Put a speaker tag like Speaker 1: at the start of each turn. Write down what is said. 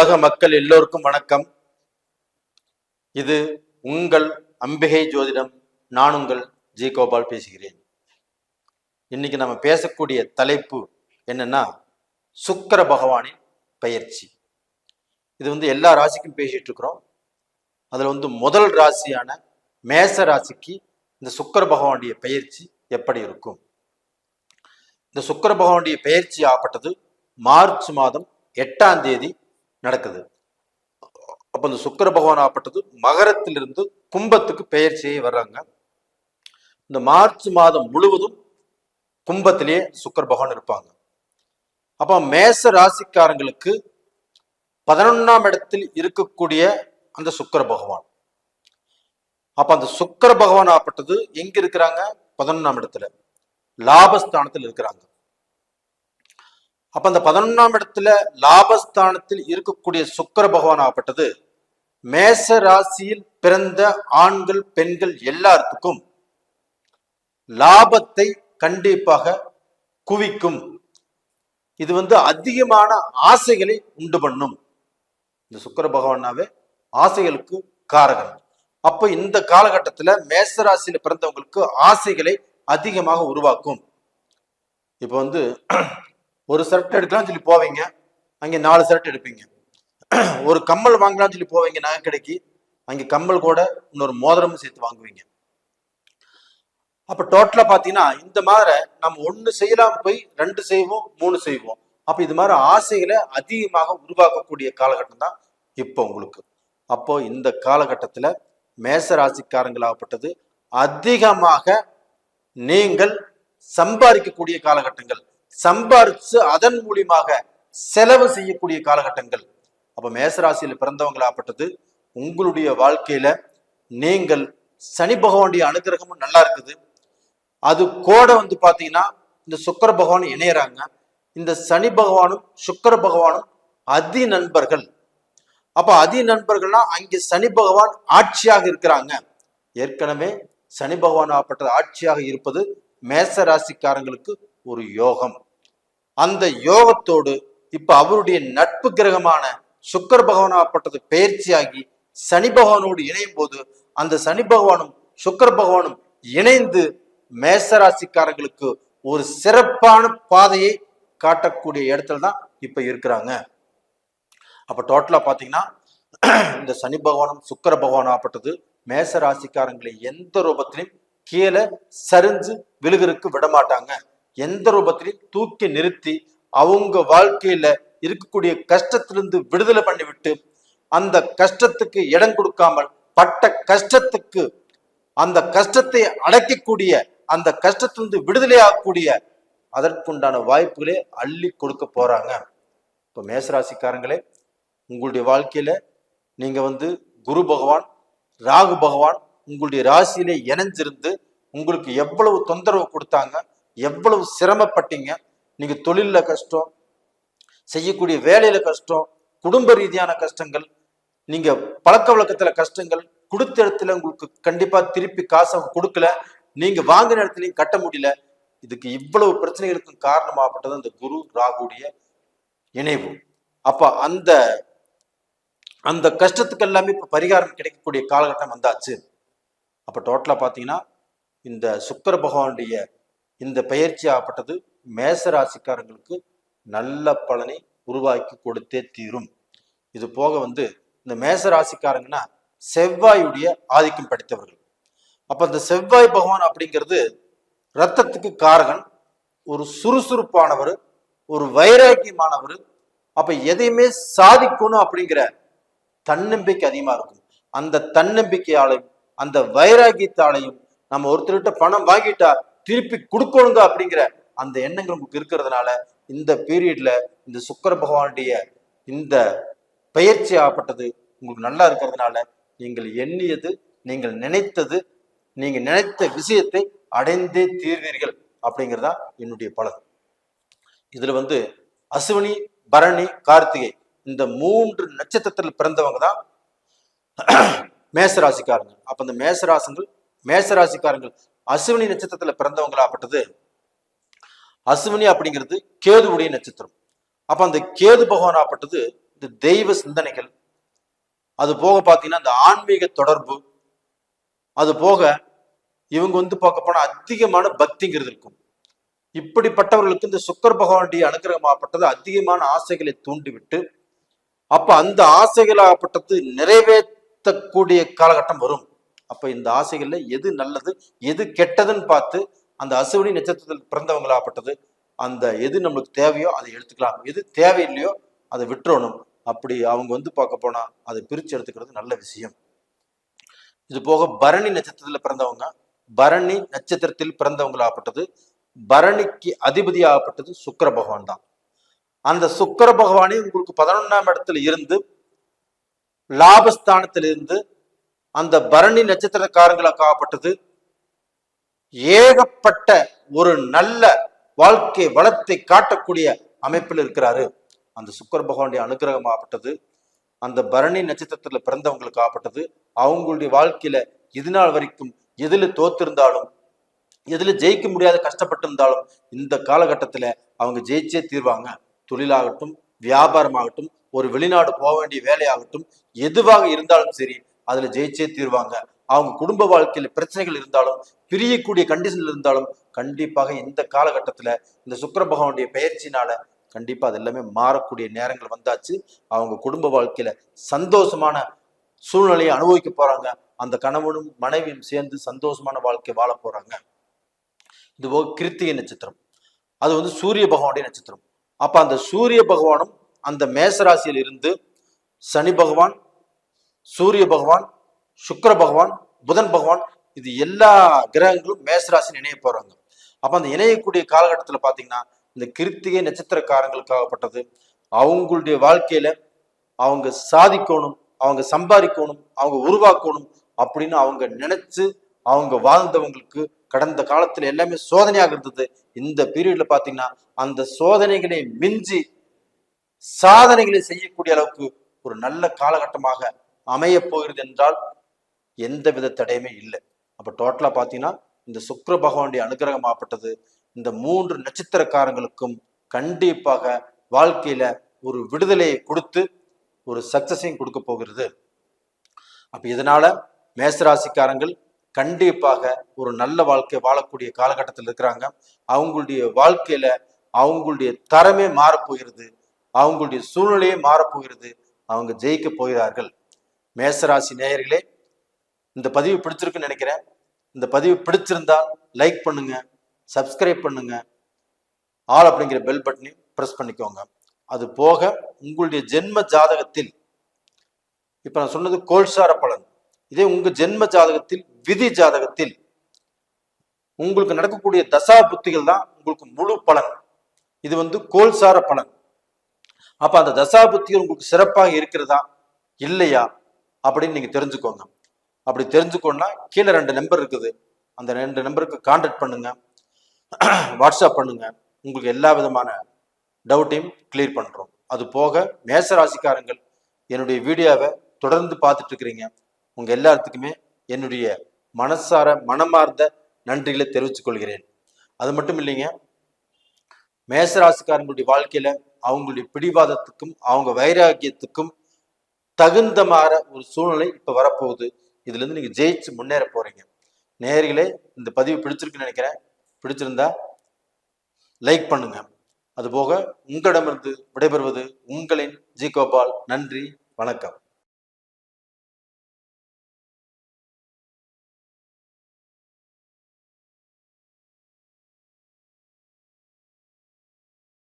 Speaker 1: உலக மக்கள் எல்லோருக்கும் வணக்கம். இது உங்கள் அம்பிகை ஜோதிடம் நான் உங்கள் ஜி கோபால் பேசுகிறேன். இன்னைக்கு நம்ம பேசக்கூடிய தலைப்பு என்னன்னா சுக்கர பகவானின் பயிற்சி இது வந்து எல்லா ராசிக்கும் பேசிட்டு இருக்கிறோம். அதுல வந்து முதல் ராசியான மேச ராசிக்கு இந்த சுக்கர பகவானுடைய பயிற்சி எப்படி இருக்கும்? இந்த சுக்கர பகவானுடைய பயிற்சி ஆப்பட்டது மார்ச் மாதம் எட்டாம் தேதி நடக்குது. அப்போ இந்த சுக்கர பகவான் ஆப்பட்டது மகரத்திலிருந்து கும்பத்துக்கு பெயர்ச்சியை வர்றாங்க. இந்த மார்ச் மாதம் முழுவதும் கும்பத்திலேயே சுக்கர பகவான் இருப்பாங்க. அப்போ மேச ராசிக்காரங்களுக்கு பதினொன்னாம் இடத்தில் இருக்கக்கூடிய அந்த சுக்கர பகவான். அப்ப அந்த சுக்கர பகவான் ஆப்பட்டது எங்க இருக்கிறாங்க? பதினொன்னாம் இடத்துல லாபஸ்தானத்தில் இருக்கிறாங்க. அப்ப அந்த பதினொன்றாம் இடத்துல லாபஸ்தானத்தில் இருக்கக்கூடிய சுக்கர பகவான் ஆப்பட்டது மேச ராசியில் பிறந்த ஆண்கள் பெண்கள் எல்லாத்துக்கும் லாபத்தை கண்டிப்பாக குவிக்கும். இது வந்து அதிகமான ஆசைகளை உண்டு பண்ணும். இந்த சுக்கர பகவானாவே ஆசைகளுக்கு காரகன். அப்ப இந்த காலகட்டத்துல மேச ராசியில பிறந்தவங்களுக்கு ஆசைகளை அதிகமாக உருவாக்கும். இப்போ வந்து ஒரு ஷர்ட் எடுக்கலாம்னு சொல்லி போவீங்க. அங்கே நாலு ஷர்ட் எடுப்பீங்க. ஒரு கம்மல் வாங்கலாம்னு சொல்லி போவீங்க நகை கடைக்கு அங்கே கம்மல் கூட இன்னொரு மோதிரமும் சேர்த்து வாங்குவீங்க. அப்போ டோட்டலாக பார்த்தீங்கன்னா இந்த மாதிரி நம்ம ஒன்று செய்யலாம் போய் ரெண்டு செய்வோம் மூணு செய்வோம். அப்போ இது மாதிரி ஆசைகளை அதிகமாக உருவாக்கக்கூடிய காலகட்டம் தான் இப்போ உங்களுக்கு. அப்போ இந்த காலகட்டத்தில் மேச ராசிக்காரங்களாகப்பட்டது அதிகமாக நீங்கள் சம்பாதிக்கக்கூடிய காலகட்டங்கள். சம்பாரிச்சு அதன் மூலியமாக செலவு செய்யக்கூடிய காலகட்டங்கள். அப்ப மேசராசியில பிறந்தவங்களாகப்பட்டது உங்களுடைய வாழ்க்கையில நீங்கள் சனி பகவானுடைய அனுகிரகமும் நல்லா இருக்குது. அது கூட வந்து பாத்தீங்கன்னா இந்த சுக்கர பகவான் இணையறாங்க. இந்த சனி பகவானும் சுக்கர பகவானும் அதி நண்பர்கள். அப்ப அதி நண்பர்கள்னா அங்கே சனி பகவான் ஆட்சியாக இருக்கிறாங்க. ஏற்கனவே சனி பகவான் ஆப்பட்டது ஆட்சியாக இருப்பது மேச ராசிக்காரங்களுக்கு ஒரு யோகம். அந்த யோகத்தோடு இப்ப அவருடைய நட்பு கிரகமான சுக்கர பகவான் ஆப்பட்டது பெயர்ச்சியாகி சனி பகவானோடு இணையும் போது அந்த சனி பகவானும் சுக்கர பகவானும் இணைந்து மேசராசிக்காரங்களுக்கு ஒரு சிறப்பான பாதையை காட்டக்கூடிய இடத்துல தான் இப்ப இருக்கிறாங்க. அப்ப டோட்டலா பாத்தீங்கன்னா இந்த சனி பகவானும் சுக்கர பகவானும் மேச ராசிக்காரங்களை எந்த ரூபத்திலையும் கீழே சரிஞ்சு விழுகிறதுக்கு விட மாட்டாங்க எந்த ரூபத்திலையும் தூக்கி நிறுத்தி அவங்க வாழ்க்கையில இருக்கக்கூடிய கஷ்டத்திலிருந்து விடுதலை பண்ணிவிட்டு அந்த கஷ்டத்துக்கு இடம் கொடுக்காமல் பட்ட கஷ்டத்துக்கு அந்த கஷ்டத்தை அடைக்கக்கூடிய அந்த கஷ்டத்திலிருந்து விடுதலை ஆகக்கூடிய அதற்குண்டான வாய்ப்புகளே அள்ளி கொடுக்க போறாங்க. இப்போ மேசராசிக்காரங்களே உங்களுடைய வாழ்க்கையில நீங்க வந்து குரு பகவான் ராகு பகவான் உங்களுடைய ராசியிலே இணைஞ்சிருந்து உங்களுக்கு எவ்வளவு தொந்தரவு கொடுத்தாங்க எவ்வளவு சிரமப்பட்டீங்க? நீங்க தொழில்ல கஷ்டம் செய்யக்கூடிய வேலையில கஷ்டம் குடும்ப ரீதியான கஷ்டங்கள் நீங்க பழக்க வழக்கத்துல கஷ்டங்கள் கொடுத்த இடத்துல உங்களுக்கு கண்டிப்பா திருப்பி காசு அவங்க கொடுக்கல நீங்க வாங்கின இடத்துலையும் கட்ட முடியல. இதுக்கு இவ்வளவு பிரச்சனைகளுக்கும் காரணமாகப்பட்டது அந்த குரு ராகுடைய இணைவு அப்ப அந்த அந்த கஷ்டத்துக்கு எல்லாமே இப்ப பரிகாரம் கிடைக்கக்கூடிய காலகட்டம் வந்தாச்சு. அப்ப டோட்டலா பாத்தீங்கன்னா இந்த சுக்கர பகவானுடைய இந்த பயிற்சி ஆகப்பட்டது மேச ராசிக்காரங்களுக்கு நல்ல பலனை உருவாக்கி கொடுத்தே தீரும். இது போக வந்து இந்த மேச ராசிக்காரங்கன்னா செவ்வாயுடைய ஆதிக்கம் படித்தவர்கள். அப்ப இந்த செவ்வாய் பகவான் அப்படிங்கிறது ரத்தத்துக்கு காரகன் ஒரு சுறுசுறுப்பானவர் ஒரு வைராக்கியமானவர். அப்ப எதையுமே சாதிக்கணும் அப்படிங்கிற தன்னம்பிக்கை அதிகமா இருக்கும். அந்த தன்னம்பிக்கையாலையும் அந்த வைராக்கியத்தாலையும் நம்ம ஒருத்தர்கிட்ட பணம் வாங்கிட்டா திருப்பி கொடுக்கணுங்க அப்படிங்கிற அந்த எண்ணங்கள் உங்களுக்கு இருக்கிறதுனால இந்த பீரியட்ல இந்த சுக்கர பகவானுடைய இந்த பயிற்சி ஆகப்பட்டது உங்களுக்கு நல்லா இருக்கிறதுனால நீங்கள் எண்ணியது நீங்கள் நினைத்தது நீங்க நினைத்த விஷயத்தை அடைந்தே தீர்வீர்கள் அப்படிங்கிறதா என்னுடைய பலன். இதுல வந்து அசுவினி பரணி கார்த்திகை இந்த மூன்று நட்சத்திரத்தில் பிறந்தவங்க தான் மேசராசிக்காரங்க. அப்ப இந்த மேசராசங்கள் மேசராசிக்காரங்கள் அசுவினி நட்சத்திரத்துல பிறந்தவங்களாப்பட்டது அசுவினி அப்படிங்கிறது கேதுவுடைய நட்சத்திரம். அப்ப அந்த கேது பகவானாப்பட்டது இந்த தெய்வ சிந்தனைகள். அது போக பார்த்தீங்கன்னா இந்த ஆன்மீக தொடர்பு. அது போக இவங்க வந்து பார்க்க போனா அதிகமான பக்திங்கிறது இருக்கும். இப்படிப்பட்டவர்களுக்கு இந்த சுக்கர் பகவானுடைய அனுகிரகமாகப்பட்டது அதிகமான ஆசைகளை தூண்டிவிட்டு அப்ப அந்த ஆசைகளாகப்பட்டது நிறைவேற்றக்கூடிய காலகட்டம் வரும். அப்ப இந்த ஆசைகள்ல எது நல்லது எது கெட்டதுன்னு பார்த்து அந்த அசுவினி நட்சத்திரத்தில் பிறந்தவங்களாகப்பட்டது அந்த எது நம்மளுக்கு தேவையோ அதை எடுத்துக்கலாம். எது தேவையில்லையோ அதை விட்டுறணும். அப்படி அவங்க வந்து பார்க்க போனா அதை பிரிச்சு எடுத்துக்கிறது நல்ல விஷயம். இது போக பரணி நட்சத்திரத்துல பிறந்தவங்க பரணி நட்சத்திரத்தில் பிறந்தவங்களாகப்பட்டது பரணிக்கு அதிபதியாகப்பட்டது சுக்கிர பகவான் தான். அந்த சுக்கிர பகவானே உங்களுக்கு பதினொன்னாம் இடத்துல இருந்து லாபஸ்தானத்திலிருந்து அந்த பரணி நட்சத்திரக்காரங்களுக்காகப்பட்டது ஏகப்பட்ட ஒரு நல்ல வாழ்க்கை வளத்தை காட்டக்கூடிய அமைப்பில் இருக்கிறாரு. அந்த சுக்கர் பகவானுடைய அனுகிரகமாகப்பட்டது அந்த பரணி நட்சத்திரத்துல பிறந்தவங்களுக்கு ஆகப்பட்டது. அவங்களுடைய வாழ்க்கையில இது நாள் வரைக்கும் எதுல தோத்திருந்தாலும் எதுல ஜெயிக்க முடியாத கஷ்டப்பட்டிருந்தாலும் இந்த காலகட்டத்துல அவங்க ஜெயிச்சே தீர்வாங்க. தொழிலாகட்டும் வியாபாரமாகட்டும் ஒரு வெளிநாடு போக வேண்டிய வேலையாகட்டும் எதுவாக இருந்தாலும் சரி அதுல ஜெயிச்சே தீர்வாங்க. அவங்க குடும்ப வாழ்க்கையில பிரச்சனைகள் இருந்தாலும் பிரியக்கூடிய கண்டிஷன்ல இருந்தாலும் கண்டிப்பாக இந்த காலகட்டத்துல இந்த சுக்கர பகவானுடைய பயிற்சினால கண்டிப்பா அது எல்லாமே மாறக்கூடிய நேரங்கள் வந்தாச்சு. அவங்க குடும்ப வாழ்க்கையில சந்தோஷமான சூழ்நிலையை அனுபவிக்க போறாங்க. அந்த கணவனும் மனைவியும் சேர்ந்து சந்தோஷமான வாழ்க்கை வாழ போறாங்க. இது போக கிருத்திகை நட்சத்திரம். அது வந்து சூரிய பகவானுடைய நட்சத்திரம். அப்ப அந்த சூரிய பகவானும் அந்த மேசராசியில் இருந்து சனி பகவான் சூரிய பகவான் சுக்கிர பகவான் புதன் பகவான் இது எல்லா கிரகங்களும் மேசராசி இணைய போறாங்க. அப்ப அந்த இணையக்கூடிய காலகட்டத்துல பாத்தீங்கன்னா இந்த கிருத்திகை நட்சத்திரக்காரங்களுக்காகப்பட்டது அவங்களுடைய வாழ்க்கையில அவங்க சாதிக்கணும் அவங்க சம்பாதிக்கணும் அவங்க உருவாக்கணும் அப்படின்னு அவங்க நினைச்சு அவங்க வாழ்ந்தவங்களுக்கு கடந்த காலத்துல எல்லாமே சோதனையாக இருந்தது. இந்த பீரியட்ல பாத்தீங்கன்னா அந்த சோதனைகளை மிஞ்சி சாதனைகளை செய்யக்கூடிய அளவுக்கு ஒரு நல்ல காலகட்டமாக அமைய போகிறது என்றால் எந்த வித தடையுமே இல்லை. அப்போ டோட்டலாக பார்த்தீங்கன்னா இந்த சுக்கர பகவானுடைய அனுகிரகமாகப்பட்டது இந்த மூன்று நட்சத்திரக்காரங்களுக்கும் கண்டிப்பாக வாழ்க்கையில ஒரு விடுதலையை கொடுத்து ஒரு சக்சஸையும் கொடுக்க போகிறது. அப்ப இதனால மேசராசிக்காரங்கள் கண்டிப்பாக ஒரு நல்ல வாழ்க்கை வாழக்கூடிய காலகட்டத்தில் இருக்கிறாங்க. அவங்களுடைய வாழ்க்கையில அவங்களுடைய தரமே மாறப்போகிறது. அவங்களுடைய சூழ்நிலையே மாறப்போகிறது. அவங்க ஜெயிக்க போகிறார்கள். மேசராசி நேயர்களே இந்த பதிவு பிடிச்சிருக்குன்னு நினைக்கிறேன். இந்த பதிவு பிடிச்சிருந்தா லைக் பண்ணுங்க சப்ஸ்கிரைப் பண்ணுங்க. ஆல் அப்படிங்கிற பெல் பட்டனையும் ப்ரெஸ் பண்ணிக்கோங்க. அது போக உங்களுடைய ஜென்ம ஜாதகத்தில் இப்ப நான் சொன்னது கோல்சார பலன். இதே உங்க ஜென்ம ஜாதகத்தில் விதி ஜாதகத்தில் உங்களுக்கு நடக்கக்கூடிய தசா புத்திகள் தான் உங்களுக்கு முழு பலன். இது வந்து கோல்சார பலன். அப்ப அந்த தசா புத்திகள் உங்களுக்கு சிறப்பாக இருக்கிறதா? இல்லையா? அப்படின்னு நீங்க தெரிஞ்சுக்கோங்க. அப்படி தெரிஞ்சுக்கோன்னா கீழே ரெண்டு நம்பர் இருக்குது. அந்த ரெண்டு நம்பருக்கு கான்டாக்ட் பண்ணுங்க. வாட்ஸ்அப் பண்ணுங்க. உங்களுக்கு எல்லா விதமான டவுட்டையும் கிளியர் பண்ணுறோம் அது போக மேச ராசிக்காரங்கள் என்னுடைய வீடியோவை தொடர்ந்து பார்த்துட்டு இருக்கிறீங்க. உங்கள் எல்லாத்துக்குமே என்னுடைய மனசார மனமார்ந்த நன்றிகளை தெரிவித்துக் கொள்கிறேன். அது மட்டும் இல்லைங்க மேசராசிக்காரங்களுடைய வாழ்க்கையில அவங்களுடைய பிடிவாதத்துக்கும் அவங்க வைராக்கியத்துக்கும் தகுந்த மாற ஒரு சூழ்நிலை இப்ப வரப்போகுது. இதுல இருந்து நீங்க ஜெயிச்சு முன்னேற போறீங்க. நேர்களே இந்த பதிவு பிடிச்சிருக்குன்னு நினைக்கிறேன். பிடிச்சிருந்தா லைக் பண்ணுங்க. அதுபோக உங்களிடமிருந்து விடைபெறுவது உங்களின் ஜி கோபால். நன்றி வணக்கம்.